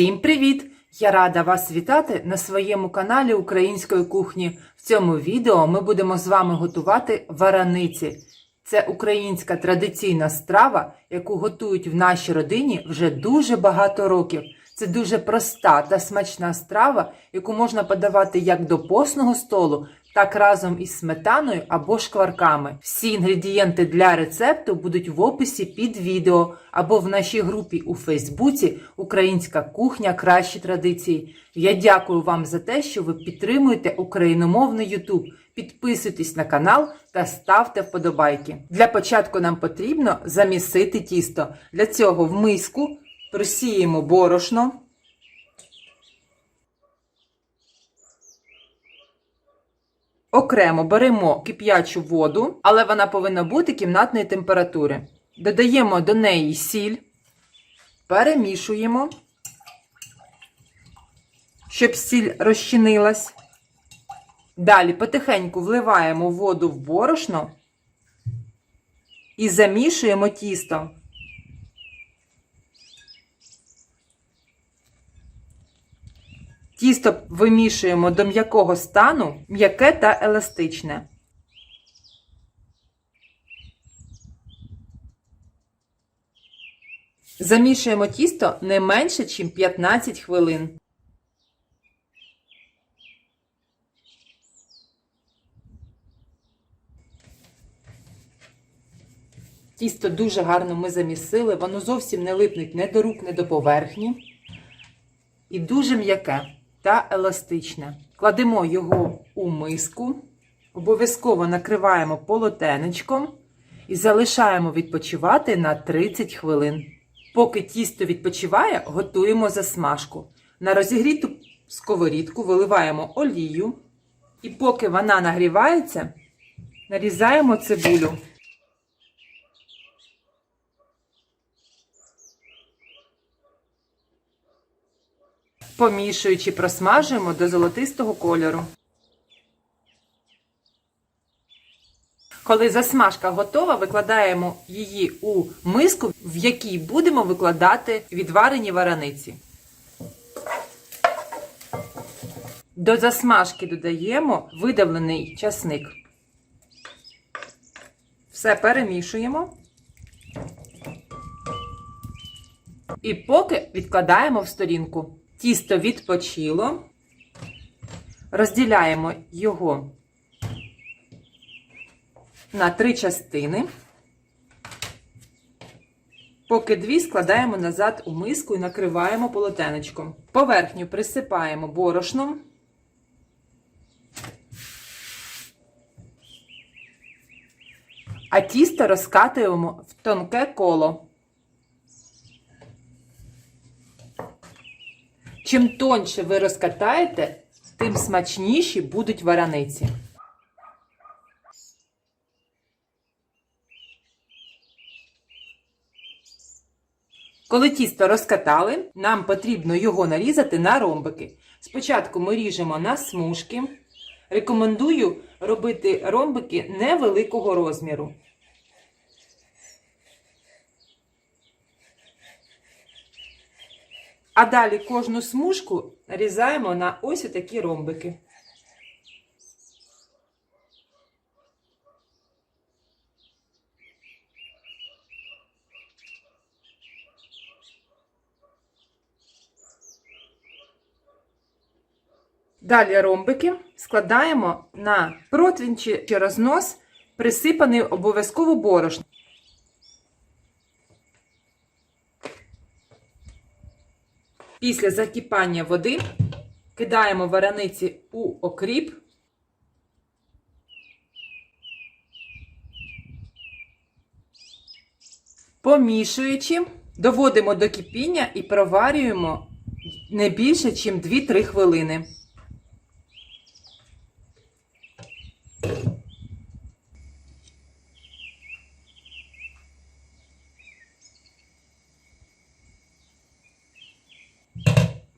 Всім привіт! Я рада вас вітати на своєму каналі Української кухні. В цьому відео ми будемо з вами готувати вараниці. Це українська традиційна страва, яку готують в нашій родині вже дуже багато років. Це дуже проста та смачна страва, яку можна подавати як до постного столу, так разом із сметаною або шкварками. Всі інгредієнти для рецепту будуть в описі під відео або в нашій групі у Фейсбуці Українська кухня кращі традиції. Я дякую вам за те, що ви підтримуєте україномовний Ютуб. Підписуйтесь на канал та ставте вподобайки. Для початку нам потрібно замісити тісто. Для цього в миску просіємо борошно. Окремо беремо кип'ячу воду, але вона повинна бути кімнатної температури. Додаємо до неї сіль, перемішуємо, щоб сіль розчинилась. Далі потихеньку вливаємо воду в борошно і замішуємо тісто. Тісто вимішуємо до м'якого стану, м'яке та еластичне. Замішуємо тісто не менше, ніж 15 хвилин. Тісто дуже гарно ми замісили, воно зовсім не липнуть не до рук, не до поверхні. І дуже м'яке та еластичне. Кладемо його у миску, обов'язково накриваємо полотенечком і залишаємо відпочивати на 30 хвилин. Поки тісто відпочиває, готуємо засмажку. На розігріту сковорідку виливаємо олію, і поки вона нагрівається, нарізаємо цибулю. Помішуючи, просмажуємо до золотистого кольору. Коли засмажка готова, викладаємо її у миску, в якій будемо викладати відварені вараниці. До засмажки додаємо видавлений часник. Все перемішуємо. І поки відкладаємо в сторінку. Тісто відпочило. Розділяємо його на три частини. Поки дві складаємо назад у миску і накриваємо полотенечком. Поверхню присипаємо борошном. А тісто розкатуємо в тонке коло. Чим тоньше ви розкатаєте, тим смачніші будуть вараниці. Коли тісто розкатали, нам потрібно його нарізати на ромбики. Спочатку ми ріжемо на смужки. Рекомендую робити ромбики невеликого розміру. А далі кожну смужку нарізаємо на ось такі ромбики. Далі ромбики складаємо на противень чи рознос, присипаний обов'язково борошном. Після закипання води кидаємо варениці у окріп. Помішуючи, доводимо до кипіння і проварюємо не більше, ніж 2-3 хвилини.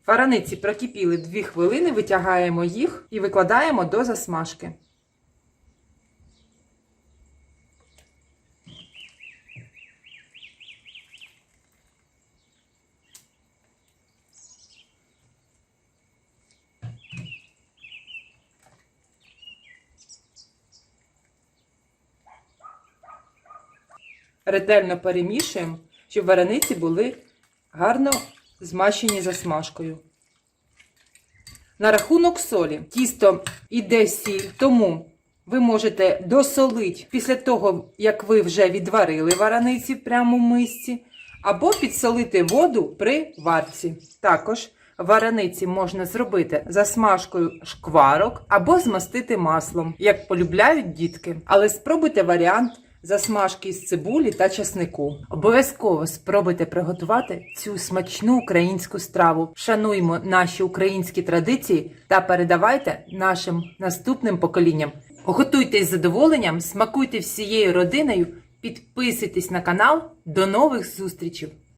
Варениці прокипіли 2 хвилини, витягаємо їх і викладаємо до засмажки. Ретельно перемішуємо, щоб варениці були гарно змащені засмажкою. На рахунок солі. Тісто іде сіль, тому ви можете досолити після того, як ви вже відварили вараниці прямо в мисці, або підсолити воду при варці. Також вараниці можна зробити засмажкою шкварок або змастити маслом, як полюбляють дітки. Але спробуйте варіант засмажки з цибулі та часнику. Обов'язково спробуйте приготувати цю смачну українську страву. Шануймо наші українські традиції та передавайте нашим наступним поколінням. Готуйтесь з задоволенням, смакуйте всією родиною, підписуйтесь на канал. До нових зустрічей!